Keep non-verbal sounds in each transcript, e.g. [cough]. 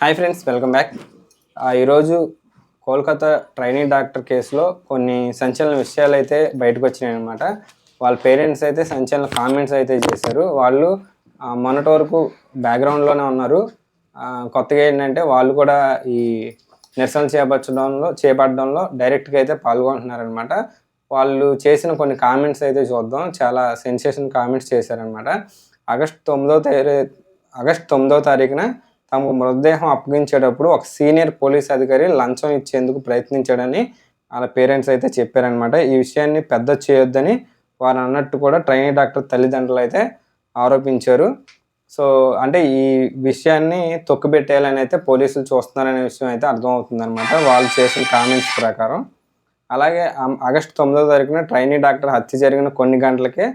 Hi friends welcome back ఈరోజు Kolkata training doctor కేసులో కొన్ని సంచలన విషయాలు అయితే బయటకు వచ్చినాయి అనమాట వాళ్ళ పేరెంట్స్ అయితే సంచలన కామెంట్స్ అయితే చేశారు. వాళ్ళు మొన్నటి వరకు బ్యాక్గ్రౌండ్లోనే ఉన్నారు. కొత్తగా ఏంటంటే వాళ్ళు కూడా ఈ నిరసనలు చేపట్టడంలో చేపట్టడంలో డైరెక్ట్గా అయితే పాల్గొంటున్నారనమాట వాళ్ళు చేసిన కొన్ని కామెంట్స్ అయితే చూద్దాం. చాలా సెన్సేషన్ కామెంట్స్ చేశారనమాట ఆగస్ట్ తొమ్మిదో తారీ ఆగస్ట్ తొమ్మిదో తారీఖున తమకు మృతదేహం అప్పగించేటప్పుడు ఒక సీనియర్ పోలీస్ అధికారి లంచం ఇచ్చేందుకు ప్రయత్నించాడని వాళ్ళ పేరెంట్స్ అయితే చెప్పారనమాట ఈ విషయాన్ని పెద్ద చేయొద్దని వారు అన్నట్టు కూడా ట్రైనీ డాక్టర్ తల్లిదండ్రులు అయితే ఆరోపించారు. సో అంటే ఈ విషయాన్ని తొక్కుబెట్టేయాలని అయితే పోలీసులు చూస్తున్నారనే విషయం అయితే అర్థమవుతుంది అనమాట వాళ్ళు చేసిన కామెంట్స్ ప్రకారం. అలాగే ఆగస్టు తొమ్మిదో తారీఖున ట్రైనీ డాక్టర్ హత్య జరిగిన కొన్ని గంటలకే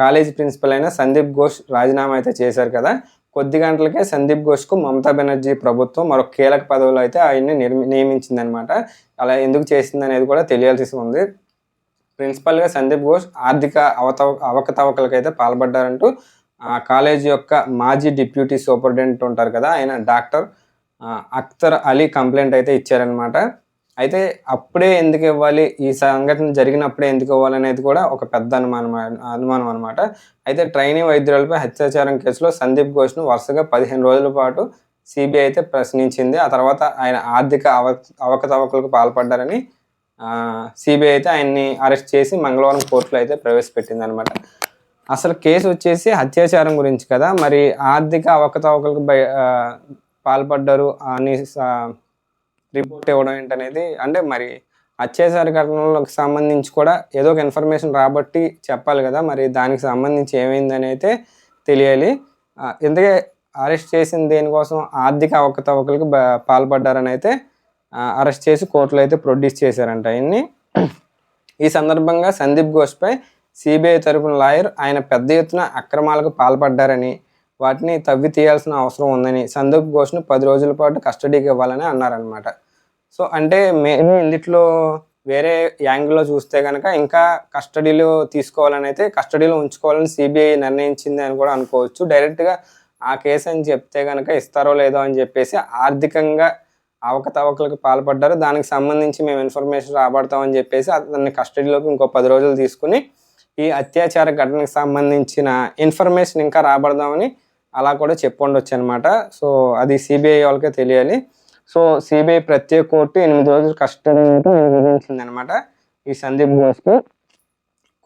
కాలేజీ ప్రిన్సిపల్ అయిన సందీప్ ఘోష్ రాజీనామా అయితే చేశారు కదా. కొద్ది గంటలకే సందీప్ ఘోష్కు మమతా బెనర్జీ ప్రభుత్వం మరో కీలక పదవులు అయితే ఆయన్ని నిర్మి నియమించిందనమాట. అలా ఎందుకు చేసింది అనేది కూడా తెలియాల్సి ఉంది. ప్రిన్సిపల్గా సందీప్ ఘోష్ ఆర్థిక అవతవ అవకతవకలకైతే పాల్పడ్డారంటూ ఆ కాలేజీ యొక్క మాజీ డిప్యూటీ సూపరింటెండెంట్ ఉంటారు కదా ఆయన డాక్టర్ అక్తర్ అఖ్తర్ అలీ కంప్లైంట్ అయితే ఇచ్చారనమాట. అయితే అప్పుడే ఎందుకు ఇవ్వాలి? ఈ సంఘటన జరిగినప్పుడే ఎందుకు ఇవ్వాలి అనేది కూడా ఒక పెద్ద అనుమానం అనుమానం అనమాట అయితే ట్రైనీ వైద్యురాలపై హత్యాచారం కేసులో సందీప్ ఘోష్ను వరుసగా పదిహేను రోజుల పాటు సిబిఐ అయితే ప్రశ్నించింది. ఆ తర్వాత ఆయన ఆర్థిక అవ అవకతవకలకు పాల్పడ్డారని సిబిఐ అయితే ఆయన్ని అరెస్ట్ చేసి మంగళవారం కోర్టులో అయితే ప్రవేశపెట్టింది అనమాట అసలు కేసు వచ్చేసి అత్యాచారం గురించి కదా. మరి ఆర్థిక అవకతవకలకు బై పాల్పడ్డారు అని రిపోర్ట్ ఇవ్వడం ఏంటనేది అంటే మరి అత్యాచార ఘటనలకు సంబంధించి కూడా ఏదో ఒక ఇన్ఫర్మేషన్ రాబట్టి చెప్పాలి కదా మరి దానికి సంబంధించి ఏమైందని అయితే తెలియాలి ఇందుకే అరెస్ట్ చేసిన దేనికోసం ఆర్థిక అవకతవకలకు బ- పాల్పడ్డారని అయితే అరెస్ట్ చేసి కోర్టులో అయితే ప్రొడ్యూస్ చేశారంట ఆయన్ని. ఈ సందర్భంగా సందీప్ ఘోష్పై సిబిఐ తరపున లాయర్ ఆయన పెద్ద ఎత్తున అక్రమాలకు పాల్పడ్డారని వాటిని తవ్వి తీయాల్సిన అవసరం ఉందని సందీప్ ఘోష్ను పది రోజుల పాటు కస్టడీకి ఇవ్వాలని అన్నారనమాట సో అంటే మేము ఇందులో వేరే యాంగిల్లో చూస్తే కనుక ఇంకా కస్టడీలో తీసుకోవాలని అయితే కస్టడీలో ఉంచుకోవాలని సిబిఐ నిర్ణయించింది అని కూడా అనుకోవచ్చు. డైరెక్ట్గా ఆ కేసు అని చెప్తే కనుక ఇస్తారో లేదో అని చెప్పేసి ఆర్థికంగా అవకతవకలకు పాల్పడ్డారు. దానికి సంబంధించి మేము ఇన్ఫర్మేషన్ రాబడతామని చెప్పేసి అతన్ని కస్టడీలోకి ఇంకో పది రోజులు తీసుకుని ఈ అత్యాచార ఘటనకు సంబంధించిన ఇన్ఫర్మేషన్ ఇంకా రాబడదామని అలా కూడా చెప్పుండొచ్చు అనమాట సో అది సిబిఐ వాళ్ళకే తెలియాలి. సో సిబిఐ ప్రత్యేక కోర్టు ఎనిమిది రోజులు కస్టడీ విధించింది అనమాట ఈ సందీప్ ఘోష్కి.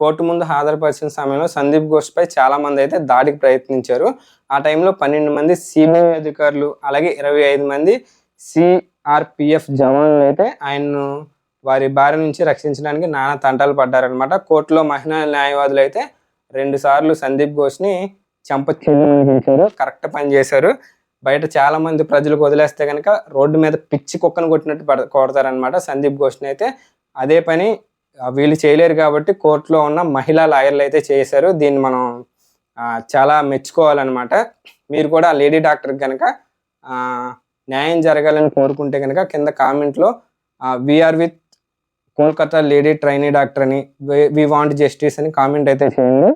కోర్టు ముందు హాజరుపరిచిన సమయంలో సందీప్ ఘోష్పై చాలా మంది అయితే దాడికి ప్రయత్నించారు. ఆ టైంలో పన్నెండు మంది సిబిఐ అధికారులు అలాగే ఇరవై ఐదు మంది సిఆర్పిఎఫ్ జవాన్లు అయితే ఆయన్ను వారి బారి నుంచి రక్షించడానికి నానా తంటాలు పడ్డారనమాట. కోర్టులో మహిళా న్యాయవాదులు అయితే రెండు సార్లు సందీప్ ఘోష్ని చంప చేశారు. కరెక్ట్ పని చేశారు. బయట చాలా మంది ప్రజలకు వదిలేస్తే కనుక రోడ్డు మీద పిచ్చి కుక్కను కొట్టినట్టు పడ కొడతారనమాట సందీప్ ఘోష్ని అయితే. అదే పని వీళ్ళు చేయలేరు కాబట్టి కోర్టులో ఉన్న మహిళా లాయర్లు అయితే చేశారు. దీన్ని మనం చాలా మెచ్చుకోవాలన్నమాట. మీరు కూడా లేడీ డాక్టర్ కనుక న్యాయం జరగాలని కోరుకుంటే కనుక కింద కామెంట్లో we're with Kolkata lady trainee doctor అని వి వాంట్ జస్టిస్ అని కామెంట్ అయితే చేయండి.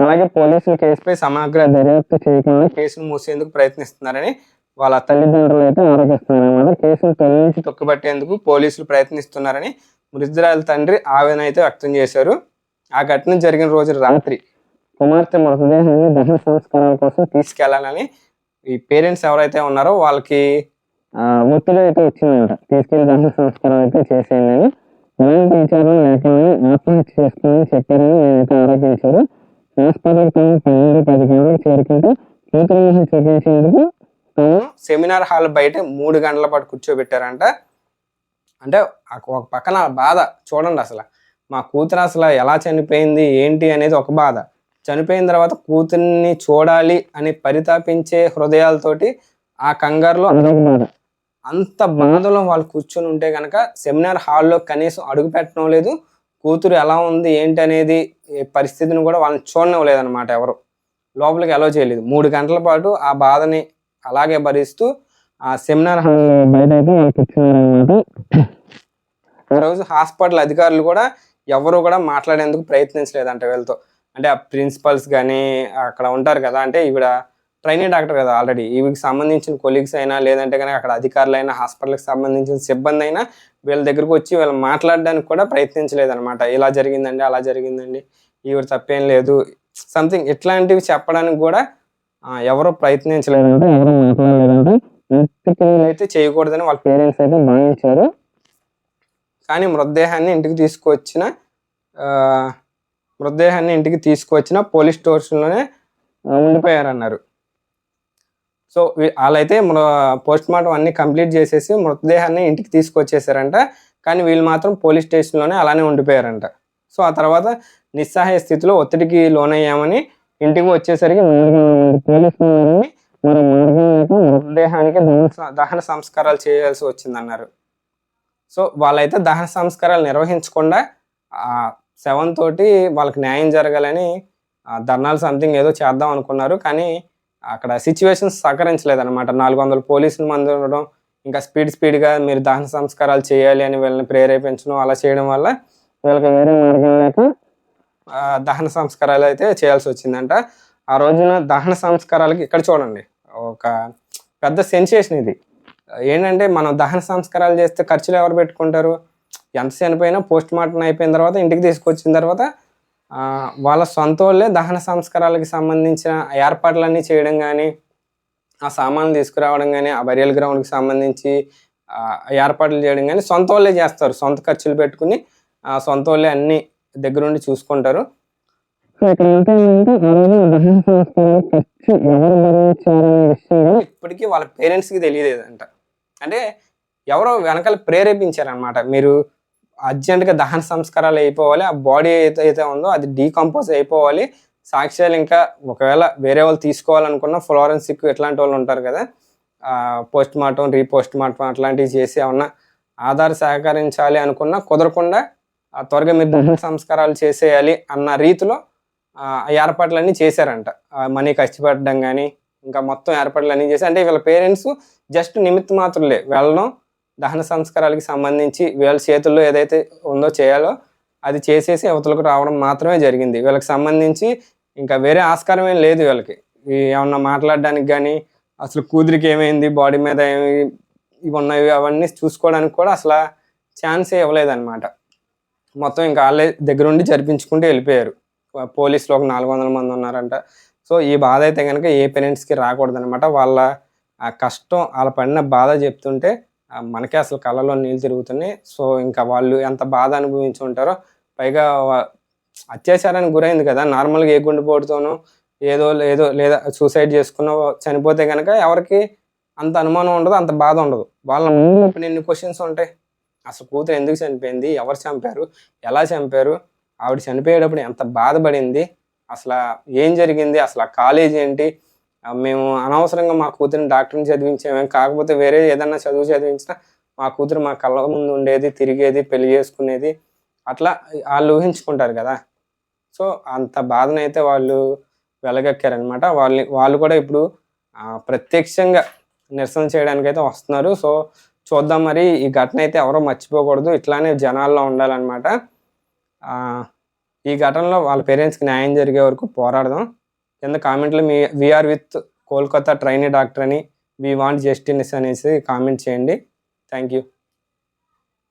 అలాగే పోలీసులు కేసుపై సమగ్ర దర్యాప్తు చేయకుండా కేసును మూసేందుకు ప్రయత్నిస్తున్నారని వాళ్ళ తల్లిదండ్రులు అయితే ఆరోపిస్తున్నారన్నమాట కేసును తొలగించి తొక్కుపట్టేందుకు పోలీసులు ప్రయత్నిస్తున్నారని మృతురాల తండ్రి ఆవేదన అయితే వ్యక్తం చేశారు. ఆ ఘటన జరిగిన రోజు రాత్రి కుమార్తె మృతదేహాన్ని దహన సంస్కారాల కోసం తీసుకెళ్ళాలని ఈ పేరెంట్స్ ఎవరైతే ఉన్నారో వాళ్ళకి ఒత్తిడి అయితే వచ్చిందంట. తీసుకెళ్ళి దహన సంస్కారం అయితే చేసేయండి అని. ఎలాంటి విచారణ లేకుండా ఆత్మహత్య చేసుకుని చెప్పారని నేనైతే ఆరోపించారు. [laughs] సెమినార్ హాల్ బయట మూడు గంటల పాటు కూర్చోబెట్టారంట. అంటే ఒక- పక్కన బాధ. చూడండి అసలు. మా కూతురు అసలు ఎలా చనిపోయింది ఏంటి అనేది ఒక బాధ. చనిపోయిన తర్వాత కూతుర్ని చూడాలి అని పరితాపించే హృదయాలతోటి ఆ కంగారులో అంత బాధలో వాళ్ళు కూర్చొని ఉంటే కనుక సెమినార్ హాల్లో కనీసం అడుగు పెట్టడం లేదు. కూతురు ఎలా ఉంది ఏంటి అనేది ఈ పరిస్థితిని కూడా వాళ్ళని చూడనివ్వలేదు అనమాట ఎవరు. లోపలికి అలో చేయలేదు. మూడు గంటల పాటు ఆ బాధని అలాగే భరిస్తూ ఆ సెమినార్ హాల్ బయట అయితే వాళ్ళు కూర్చున్నారనమాట ఆ రోజు హాస్పిటల్ అధికారులు కూడా ఎవరు కూడా మాట్లాడేందుకు ప్రయత్నించలేదంట వీళ్ళతో. అంటే ఆ ప్రిన్సిపల్స్ కానీ అక్కడ ఉంటారు కదా అంటే ఈవిడ ట్రైనింగ్ డాక్టర్ కదా ఆల్రెడీ. వీరికి సంబంధించిన కొలీగ్స్ అయినా లేదంటే కనుక అక్కడ అధికారులు అయినా హాస్పిటల్కి సంబంధించిన సిబ్బంది అయినా వీళ్ళ దగ్గరకు వచ్చి వీళ్ళు మాట్లాడడానికి కూడా ప్రయత్నించలేదన్నమాట. ఇలా జరిగిందండి అలా జరిగిందండి. ఈవిడ తప్పేం లేదు. సంథింగ్ ఇట్లాంటివి చెప్పడానికి కూడా ఎవరు ప్రయత్నించలేదంటే ఎవరు మాట్లాడలేదంటే అయితే చేయకూడదని వాళ్ళ పేరెంట్స్ అయితే భావించారు కానీ మృతదేహాన్ని ఇంటికి తీసుకువచ్చిన మృతదేహాన్ని ఇంటికి తీసుకువచ్చిన పోలీస్ స్టేషన్లోనే ఉండిపోయారన్నారు. సో వీ- అయితే పోస్ట్ మార్టం అన్ని కంప్లీట్ చేసేసి మృతదేహాన్ని ఇంటికి తీసుకొచ్చేసారంట. కానీ వీళ్ళు మాత్రం పోలీస్ స్టేషన్లోనే అలానే ఉండిపోయారంట. సో ఆ తర్వాత నిస్సహాయ స్థితిలో ఒత్తిడికి లోనయ్యామని ఇంటికి వచ్చేసరికి మరి మృతదేహానికి దహన- సంస్కారాలు చేయాల్సి వచ్చిందన్నారు. సో వాళ్ళైతే దహన సంస్కారాలు నిర్వహించకుండా ఆ శవం తోటి వాళ్ళకి న్యాయం జరగాలని ధర్నాలు సంథింగ్ ఏదో చేద్దాం అనుకున్నారు. కానీ అక్కడ సిచ్యువేషన్స్ సహకరించలేదన్నమాట. నాలుగు వందల పోలీసులు మంది ఉండడం ఇంకా స్పీడ్ స్పీడ్గా మీరు దహన సంస్కారాలు చేయాలి అని వీళ్ళని ప్రేరేపించడం అలా చేయడం వల్ల వీళ్ళకి వేరే మార్గం లేక దహన సంస్కారాలు అయితే చేయాల్సి వచ్చిందంట. ఆ రోజున దహన సంస్కారాలకి ఇక్కడ చూడండి ఒక పెద్ద సెన్సేషన్ ఇది. ఏంటంటే మనం దహన సంస్కారాలు చేస్తే ఖర్చులు ఎవరు పెట్టుకుంటారు? ఎంత చనిపోయినా పోస్ట్ మార్టం అయిపోయిన తర్వాత ఇంటికి తీసుకొచ్చిన తర్వాత వాళ్ళ సొంత వాళ్ళే దహన సంస్కారాలకి సంబంధించిన ఏర్పాట్లన్నీ చేయడం కానీ ఆ సామాన్లు తీసుకురావడం కానీ ఆ బరియల్ గ్రౌండ్కి సంబంధించి ఏర్పాట్లు చేయడం కానీ సొంత వాళ్ళే చేస్తారు. సొంత ఖర్చులు పెట్టుకుని ఆ సొంత వాళ్ళే అన్ని దగ్గరుండి చూసుకుంటారు. ఇప్పటికీ వాళ్ళ పేరెంట్స్కి తెలియలేదంట. అంటే ఎవరో వెనకాల ప్రేరేపించారనమాట మీరు అర్జెంటుగా దహన సంస్కారాలు అయిపోవాలి ఆ బాడీ అయితే అయితే ఉందో అది డీకంపోజ్ అయిపోవాలి. సాక్ష్యాలు ఇంకా ఒకవేళ వేరే వాళ్ళు తీసుకోవాలనుకున్న ఫ్లోరెన్సిక్ ఇట్లాంటి వాళ్ళు ఉంటారు కదా పోస్ట్ మార్టం రీపోస్ట్ మార్టం అట్లాంటివి చేసి ఏమన్నా ఆధార్ సహకరించాలి అనుకున్నా కుదరకుండా ఆ త్వరగా మీరు దహన సంస్కారాలు చేసేయాలి అన్న రీతిలో ఆ ఏర్పాట్లన్నీ చేశారంట. మనీ ఖర్చు పెట్టడం కానీ ఇంకా మొత్తం ఏర్పాట్లు అన్నీ చేసి అంటే వీళ్ళ పేరెంట్స్ జస్ట్ నిమిత్త మాత్రలే వెళ్ళడం దహన సంస్కారాలకి సంబంధించి వీళ్ళ చేతుల్లో ఏదైతే ఉందో చేయాలో అది చేసేసి అవతలకు రావడం మాత్రమే జరిగింది. వీళ్ళకి సంబంధించి ఇంకా వేరే ఆస్కారం ఏం లేదు వీళ్ళకి. ఈ ఏమన్నా మాట్లాడడానికి కానీ అసలు కూతురికి ఏమైంది బాడీ మీద ఏమి ఇవి ఉన్నాయి అవన్నీ చూసుకోవడానికి కూడా అసలు ఛాన్సే ఇవ్వలేదన్నమాట. మొత్తం ఇంకా వాళ్ళే దగ్గరుండి జరిపించుకుంటూ వెళ్ళిపోయారు. పోలీసులు ఒక నాలుగు వందల మంది ఉన్నారంట. సో ఈ బాధ అయితే కనుక ఏ పేరెంట్స్కి రాకూడదనమాట వాళ్ళ ఆ కష్టం వాళ్ళ పడిన బాధ చెప్తుంటే మనకే అసలు కళ్ళలో నీళ్ళు తిరుగుతున్నాయి. సో ఇంకా వాళ్ళు ఎంత బాధ అనుభవించి ఉంటారో పైగా అత్యాచారానికి గురైంది కదా. నార్మల్గా ఏ గుండెపోటుతోనో ఏదో లేదో లేదా సూసైడ్ చేసుకున్న చనిపోతే కనుక ఎవరికి అంత అనుమానం ఉండదు అంత బాధ ఉండదు. వాళ్ళ ముందు ఇప్పుడు ఎన్ని క్వశ్చన్స్ ఉంటాయి? అసలు కూతురు ఎందుకు చనిపోయింది? ఎవరు చంపారు? ఎలా చంపారు? ఆవిడ చనిపోయేటప్పుడు ఎంత బాధపడింది? అసలు ఏం జరిగింది? అసలు ఆ కాలేజ్ ఏంటి? మేము అనవసరంగా మా కూతురిని డాక్టర్ని చదివించామే కాకపోతే వేరే ఏదన్నా చదువు చదివించినా మా కూతురు మా కళ్ళ ముందు ఉండేది తిరిగేది పెళ్ళి చేసుకునేది. అట్లా వాళ్ళు ఊహించుకుంటారు కదా. సో అంత బాధనైతే వాళ్ళు వెలగక్కారనమాట వాళ్ళని వాళ్ళు కూడా ఇప్పుడు ప్రత్యక్షంగా నిరసన చేయడానికి అయితే వస్తున్నారు. సో చూద్దాం మరి ఈ ఘటన అయితే ఎవరో మర్చిపోకూడదు. ఇట్లానే జనాల్లో ఉండాలన్నమాట. ఈ ఘటనలో వాళ్ళ పేరెంట్స్కి న్యాయం జరిగే వరకు పోరాడదాం. కింద కామెంట్లో మీ we're with Kolkata trainee doctor అని వీ వాంట్ జస్టినెస్ అనేసి కామెంట్ చేయండి. Thank you